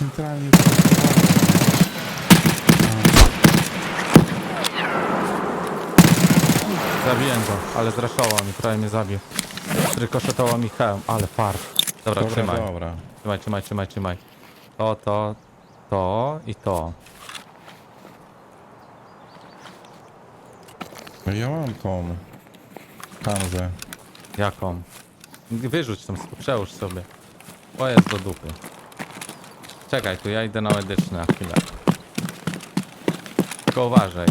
centralnie... Zabiłem go, ale zraszował mi, prawie mnie zabił. Rykoszetował mi hełm, ale fart. Dobra, Dobra, trzymaj. dobra. Trzymaj, trzymaj, trzymaj, trzymaj. To, to, to i to. No ja mam tą... Kanzę. Jaką? Wyrzuć tam, przełóż sobie. O, jest do dupy. Czekaj, tu ja idę na medyczne chwilę. Tylko uważaj,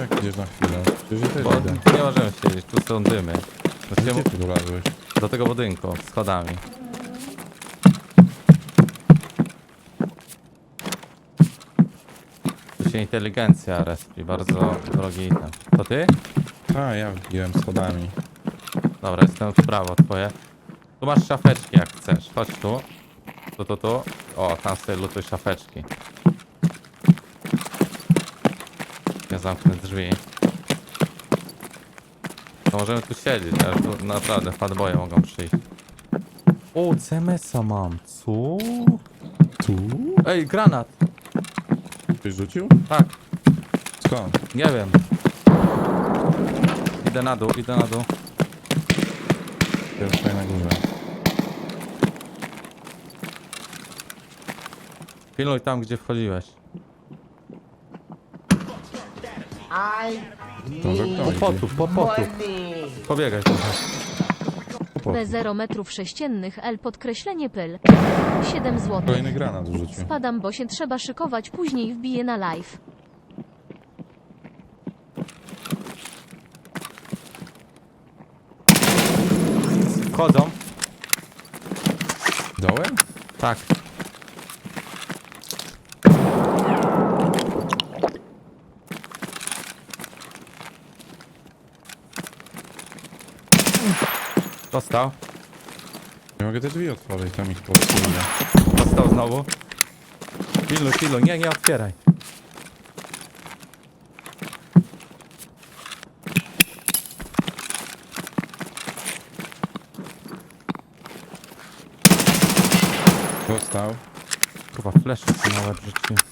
Jak idziesz na chwilę? Przecież ja też bo idę. nie możemy siedzieć, tu są dymy. Musimy Gdzie ty dolazłeś? do tego budynku, schodami. Tu się inteligencja respi, bardzo drogi item. To ty? A, ja wbiłem schodami. Dobra, jestem w prawo twoje. Tu masz szafeczki jak chcesz. Chodź tu. Tu, tu, tu. O, tam sobie lutuj szafeczki. Ja zamknę drzwi. To możemy tu siedzieć, ale tu naprawdę fanboye mogą przyjść. O, CMS-a mam. Co? Tu? Ej, granat! Ktoś rzucił? Tak, Skąd? nie wiem. Idę na dół, idę na dół. Na górze. Pilnuj tam, gdzie wchodziłeś. Może need ktoś. Potów, po money. Pobiegaj trochę. Kłopot. B0 metrów sześciennych L podkreślenie pyl. 7 zł. Kolejny granat rzucił. Spadam, bo się trzeba szykować, później wbiję na live. Wchodzą. Dołem? Tak. Dostał. Nie mogę te drzwi otworzyć, tam ich podsunie. Dostał znowu. Pilu, pilu, nie, nie otwieraj. Dostał. Kurwa, flesze nawet rzuciłem.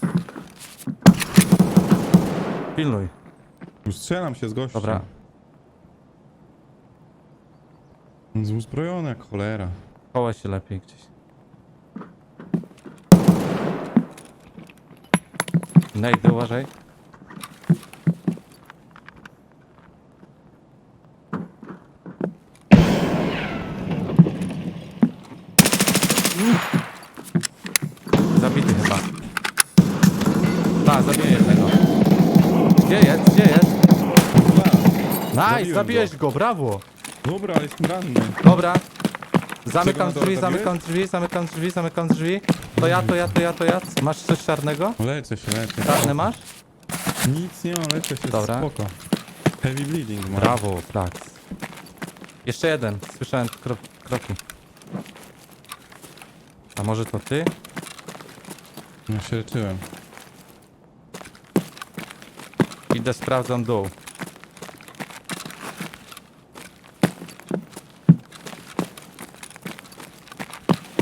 Pilnuj. Już Strzelam się z gościem. Dobra. On jest uzbrojony jak cholera. Chowaj się lepiej gdzieś. Nejdy, uważaj. Nice, Zabiłem zabiłeś go. brawo! Dobra, jestem ranny. Dobra. Zamykam Czego drzwi, zabiłeś? zamykam drzwi, zamykam drzwi, zamykam drzwi. To ja, to ja, to ja, to ja. Masz coś czarnego? Lecę się, lecę. Czarny masz? Nic nie mam, lecę się. Dobra. Spoko. Heavy bleeding mam. Brawo, Plax. Jeszcze jeden. Słyszałem kro kroki. A może to ty? No się leczyłem. Idę, sprawdzam dół.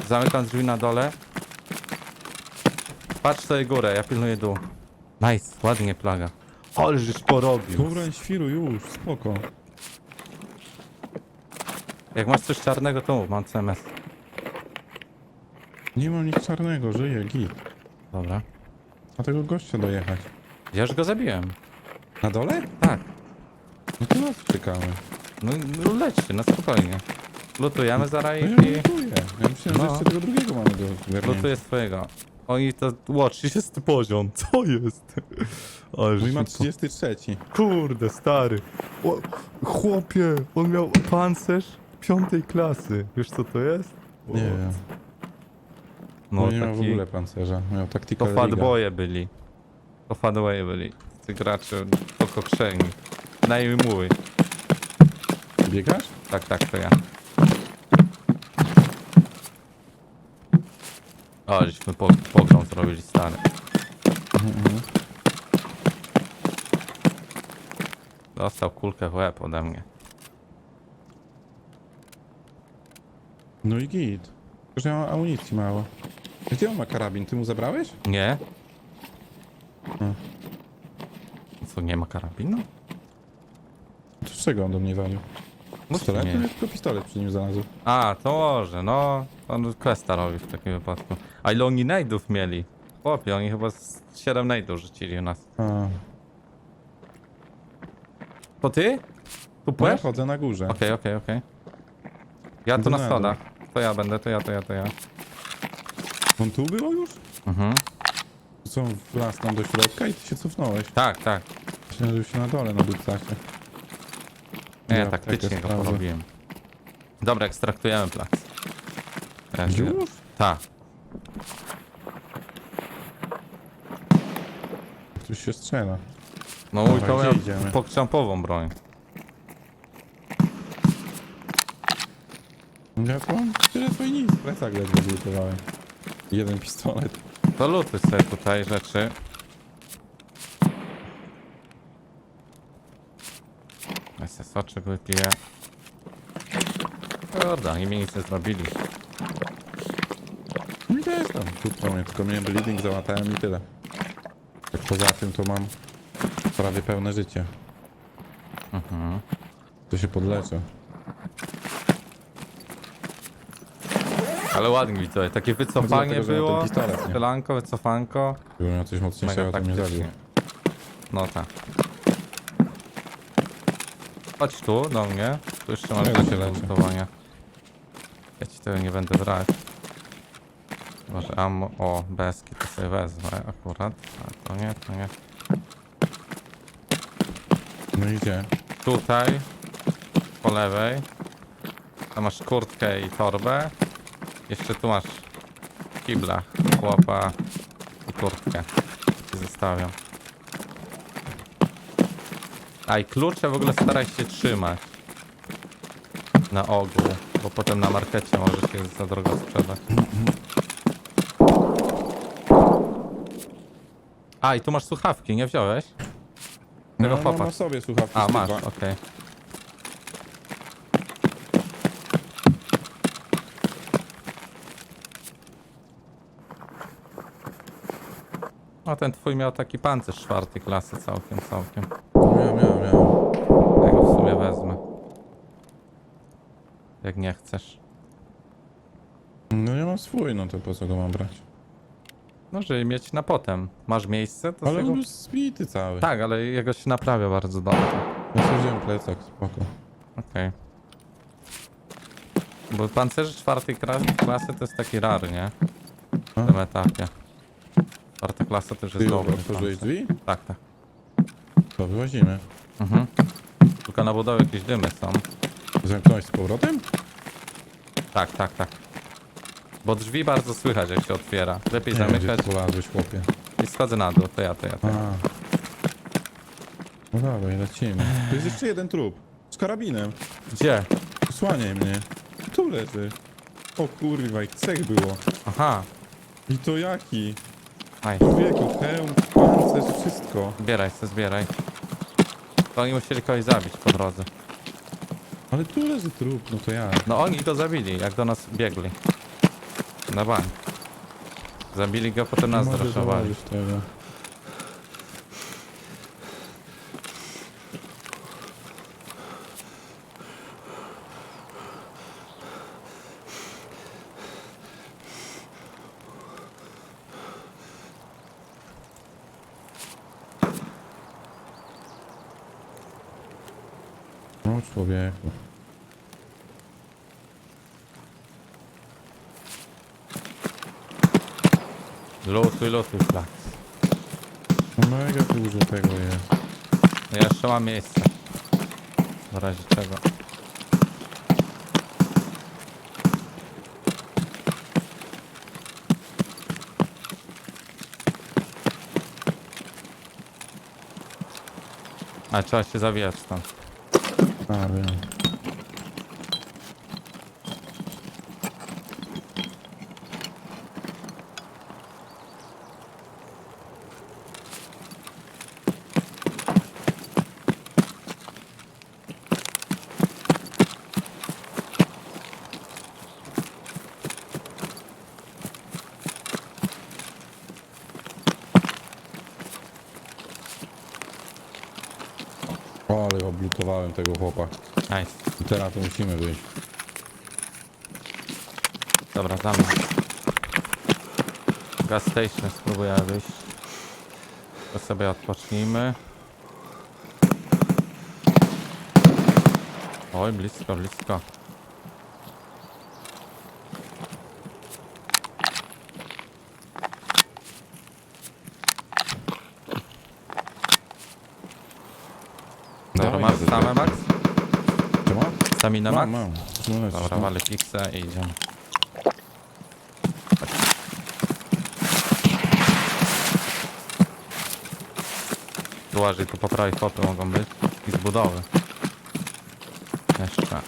Zamykam drzwi na dole. Patrz sobie górę, ja pilnuję dół. Nice, ładnie plaga. Ale żeś porobił. Dobra, świru już, spoko. Jak masz coś czarnego, to mów, mam CMS. Nie mam nic czarnego, żyję, git. Dobra. A tego gościa dojechać. Ja już go zabiłem. Na dole? Tak. No to nas czekamy. No, no lećcie, na spokojnie. Lutujemy zaraz No ja i... lutuję. Ja myślałem, No. że jeszcze tego drugiego mamy do zgarnięcia. Lutuję swojego. Oni to... Watch, jest poziom. Co jest? Ale Mój ma szybko. 33. Kurde, stary. O, chłopie, on miał pancerz piątej klasy. Wiesz co to jest? Nie wiem. No No nie miał w taki... ogóle pancerza. Miał To taktykę fatboye byli. To fatboye byli. Ty gracze pokokszeni. Najmuj. Biegasz? Tak, tak, to ja. O, żeśmy po, pogrom zrobili stary. Dostał kulkę w łeb ode mnie. No i git. Już nie mam amunicji mało. Gdzie on ma karabin? Ty mu zabrałeś? Nie? Hmm. Co, nie ma karabinu? To z czego on do mnie walił? Pistolet? mieć. Ja tylko pistolet przy nim znalazł. A, to może, no. On questa robi w takim wypadku. A ile oni najdów mieli? Chłopie, oni chyba z 7 najdów rzucili u nas. A, To ty? Tu no ja płesz? chodzę na górze. Okej, okej, okej. Ja tu na na schodach. To ja będę, to ja, to ja, to ja. On tu było już? Mhm. Co, wlazł tam do środka i ty się cofnąłeś. Tak, tak. Myślałem, że już się na dole na dupcasie. Nie, Ja taktycznie aptekę go sprawdzę. porobiłem. Dobra, ekstraktujemy plac. Już? Tak. Ktoś się strzela. No Dawaj, mój to gdzie idziemy? pokrzępową broń. Ja tu mam tyle co i nic. Plecak ledwo zlutowałem. Jeden pistolet. To luty sobie tutaj rzeczy. SSO czy wypiję. Kurde, oni mi nic nie zrobili. No i też tam. Tutką mnie, tylko miałem bleeding, załatałem i tyle. Tak poza tym to mam prawie pełne życie. Mhm. To się podleczę. Ale ładnie mi to, takie wycofanie Dlatego, że mam było. ten pistolet, nie? Strzelanko, wycofanko. Gdybym miał coś mocniejszego, to mnie zabił. taktycznie. No tak. Chodź tu do mnie. Tu jeszcze mam do leczę. lutowania. Ja ci tego nie będę brać. Może ammo. O, beski to sobie wezmę akurat. A to nie, to nie. No i gdzie? Tutaj. Po lewej. Tam masz kurtkę i torbę. Jeszcze tu masz kibla, chłopa i kurtkę. Ci zostawiam. A i klucze w ogóle staraj się trzymać. Na ogół, bo potem na markecie może się za drogo sprzedać. A i tu masz słuchawki, nie wziąłeś? Tego no, mam chłopa. na sobie słuchawki. A, masz, okej. A ten twój miał taki pancerz czwartej klasy całkiem, całkiem. Miałem, miałem, miałem. Ja go w sumie wezmę. Jak nie chcesz. No ja mam swój, no to po co go mam brać? No, żeby mieć na potem. Masz miejsce, to Ale sobie on go... już zbity cały. Tak, ale jego się naprawia bardzo dobrze. Ja sobie wziąłem plecak, spoko. Okej. Bo pancerze czwartej kra- klasy to jest taki rary, nie? W tym etapie. Czwarta klasa już jest Ty dobry otworzyłeś pancerz. drzwi? Tak, tak. To wyłazimy. Mhm. Tylko na budowie jakieś dymy są. Zamknąłeś z powrotem? Tak, tak, tak. Bo drzwi bardzo słychać jak się otwiera. Lepiej Nie zamykać ty polazłeś, chłopie. i schodzę na dół. To ja, to ja, to A. ja. No dawaj, lecimy. Tu jest jeszcze jeden trup. Z karabinem. Gdzie? Posłaniaj mnie. Tu leży. O kurwa, ich trzech było. Aha. I to jaki? Aj. Człowieku, hełm, pancerz, wszystko. Zbieraj se, zbieraj. To oni musieli kogoś zabić po drodze. Ale tu leży trup, no to ja. No oni go zabili, jak do nas biegli. Na bank. Zabili go, potem nas zraszowali. tego. No człowieku. Lutuj, lutuj, plac. No mega dużo tego jest. Ja jeszcze mam miejsce. W razie czego. A trzeba się zawijać stąd. A, wiem. Ale oblutowałem tego chłopa. Nice. I teraz to musimy wyjść. Dobra, za mną. Gas station spróbuję wyjść. To sobie odpocznijmy. Oj, blisko, blisko. Dobra, Dawaj, masz jadę same max? Czy mam? Stamina Mam, mam. No, lecisz, Dobra, no. wale i idziemy. Łaży, tu po prawej chłopy mogą być. I z budowy. Jeszcze.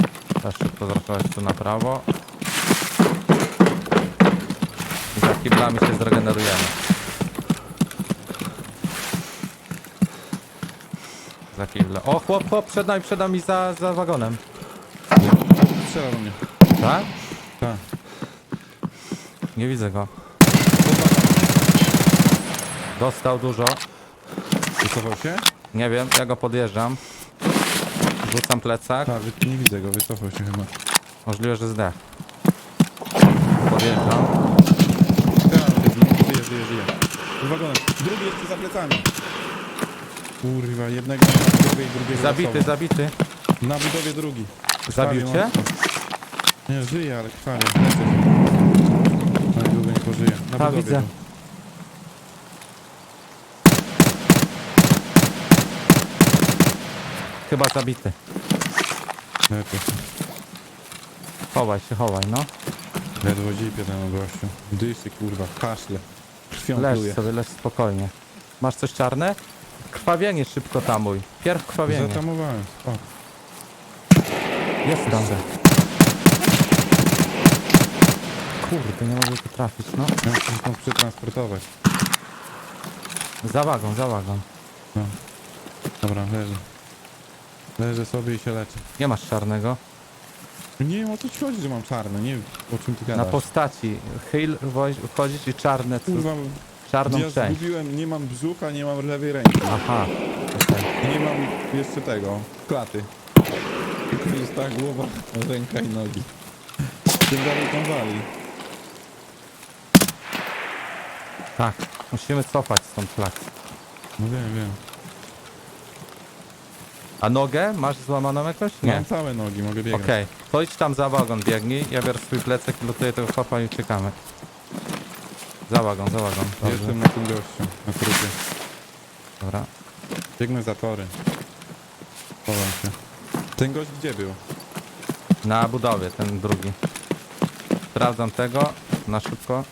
Też szybko zrotować tu na prawo. I za kiblami się zregenerujemy. Za kible. O, chłop, chłop, przed nami, przed nami za, za wagonem. Strzela do mnie. Tak? Tak. Nie widzę go. Dostał dużo. Wycofał się? Nie wiem, ja go podjeżdżam. Rzucam plecak. Tak, wy- nie widzę go, wycofał się chyba. Możliwe, że zdech. Podjeżdżam. Teraz żyje, żyje, żyje. Z wagonem. Drugi jeszcze za plecami. Kurwa, jednego na budowie i drugiego Zabity, zabity. Na budowie drugi. Zabił cię? mocno. Nie, żyje, ale krwawie. Na długo nie pożyje. Na A, budowie widzę. był. Chyba zabity. Lecę. Chowaj się, chowaj, no. Ledwo dzipie ten gościu. Dysy, kurwa, kaszle. Krwią Leż pluje. sobie, leż spokojnie. Masz coś czarne? Krwawienie szybko tamuj. Pierw krwawienie. Zatamowałem. O, Jest tam. Kurde, nie mogę tu trafić, no. ja muszę się stąd przetransportować. Za wagą, za wagą. Dobra, leżę. Leżę sobie i się leczę. Nie masz czarnego. Nie wiem o co ci chodzi, że mam czarne, nie wiem o czym ty Na gadasz. postaci. Chyl, woź- wchodzić i czarne, cu- Kurwa, czarną ja część. zgubiłem, nie mam brzucha, nie mam lewej ręki. Aha. okej. I nie mam jeszcze tego, klaty. Tylko jest ta głowa, ręka i nogi. Tym dalej tam wali. Tak. Musimy cofać stąd flak. No wiem, wiem. A nogę masz złamaną jakąś? Nie. Mam całe nogi, mogę biegać. Okej. To idź tam za wagon, biegnij. Ja biorę swój plecak i lutuję tego chłopa i uciekamy. Za wagon, za wagon. Dobrze. Jestem na tym gościu, na trupie. Dobra. Biegnę za tory. Chowam się. Ten gość gdzie był? Na budowie, ten drugi. Sprawdzam tego. Na szybko.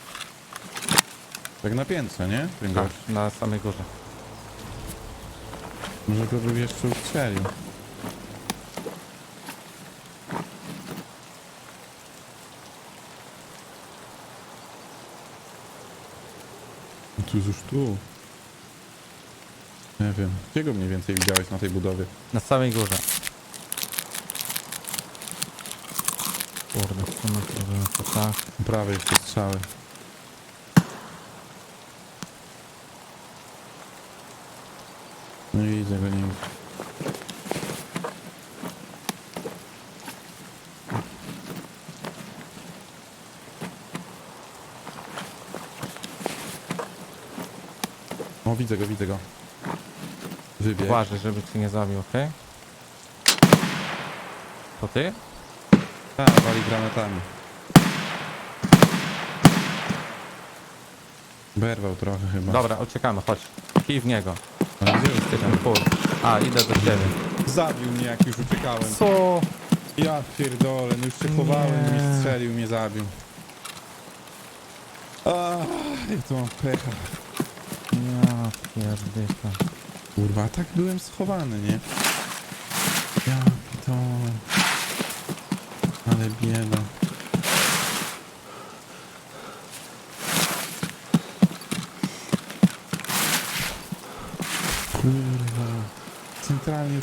Tak na piętrze, nie? Ten Tak, gość. na samej górze. Może go był jeszcze ustrzelił. No tu już tu. Nie wiem. Gdzie go mniej więcej widziałeś na tej budowie? Na samej górze. Kurde, tu robimy? To tak. Prawie jeszcze strzały. Nie widzę go nigdzie. O, widzę go, widzę go. Wybiegł. Uważaj, żeby cię nie zabił, okej? To ty? Tak, wali granatami. Berwał trochę chyba. Dobra, uciekamy, chodź. Kij w niego. Ale gdzie jest Ty ten pół. A, idę do ciebie. Zabił mnie jak już uciekałem. Co? Ja pierdolę, no już się chowałem, Nie. mnie strzelił, mnie zabił. Ach, jak to mam pecha. Ja pierdolę. Kurwa, tak byłem schowany, nie? Ja to... Ale bieda. Kurwa. Centralnie.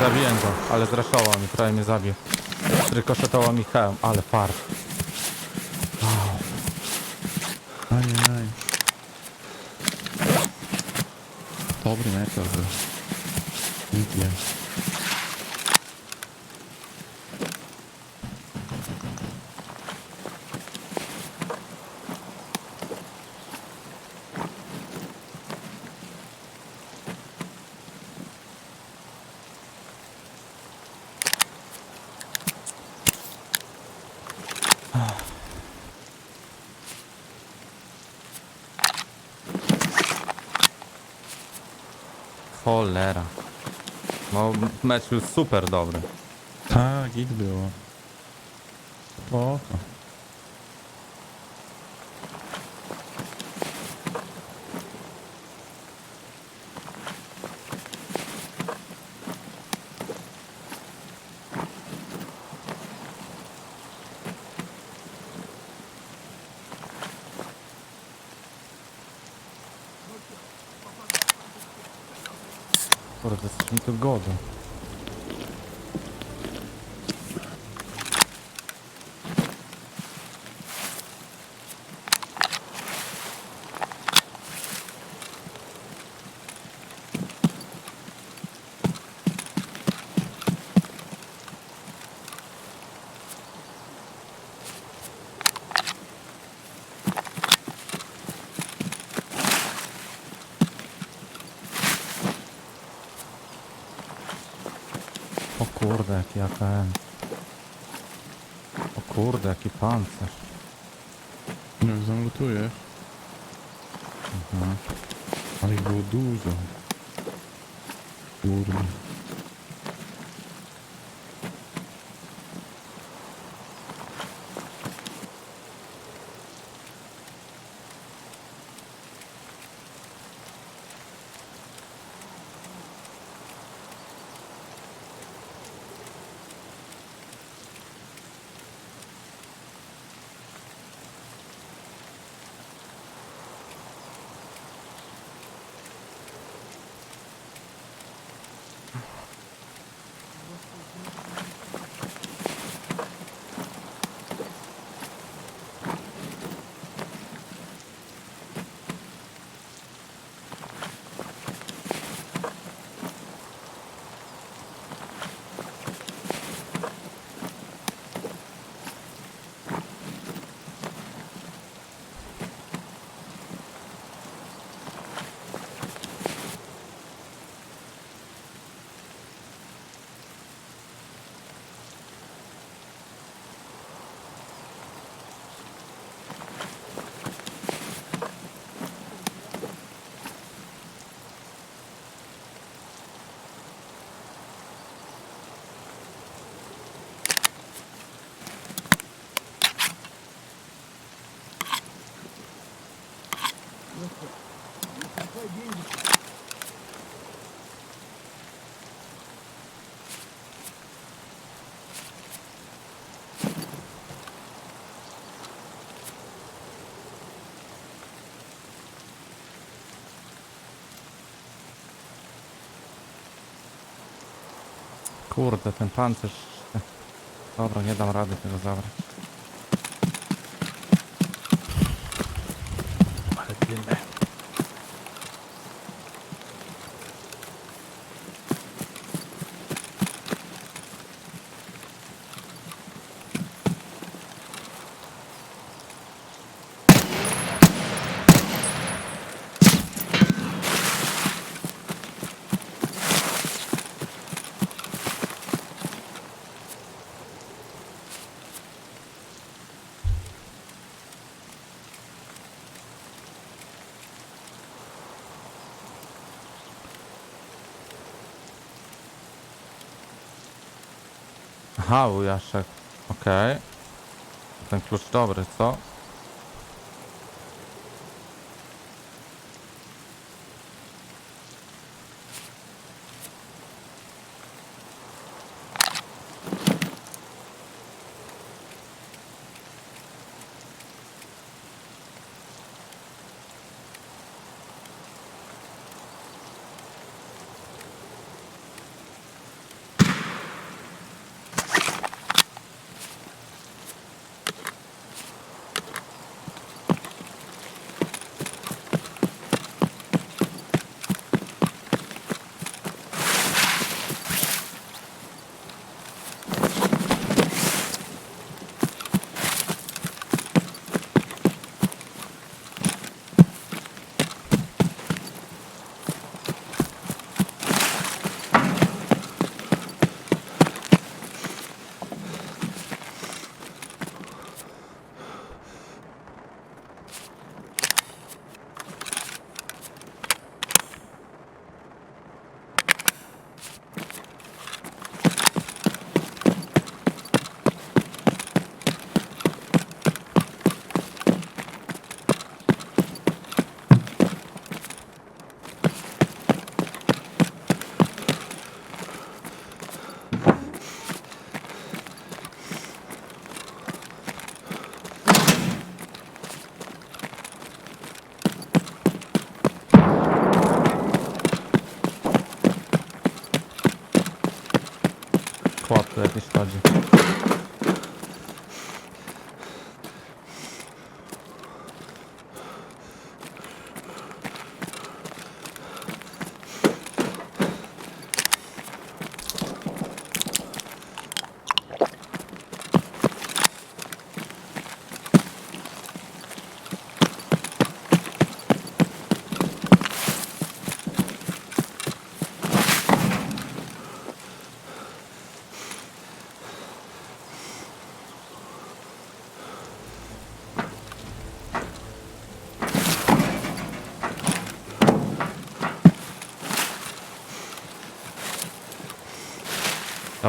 Zabiłem go, ale zraszował mi, prawie mnie zabił. Rykoszetował mi hełm, ale par. Dobry mecz, ale... Nic nie. Cholera. No, mecz był super dobry. Tak, git było. Spoko. Kurde, coś mi tu godzą. Kurde, jaki AKM. O kurde, jaki pancerz. No, zamlutujesz. Mhm. Ale ich było dużo. Kurde. Kurde, ten pancerz. Dobra, nie dam rady tego zabrać. Ale biedne. Aha, Ujaszek. Okej. Ten klucz dobry, co?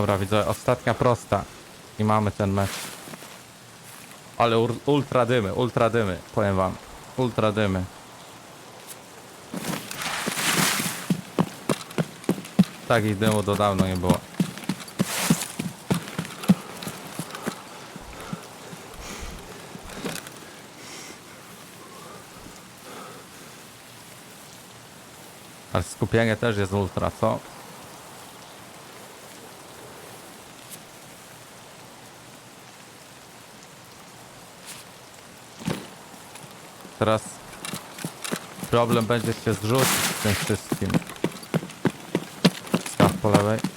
Dobra, widzę, ostatnia prosta. I mamy ten mecz. Ale ultra dymy, ultra dymy, powiem wam. Ultra dymy. Takich dymu do dawno nie było. Ale skupienie też jest ultra, co? Teraz problem będzie się zrzucić z tym wszystkim. Staw po lewej.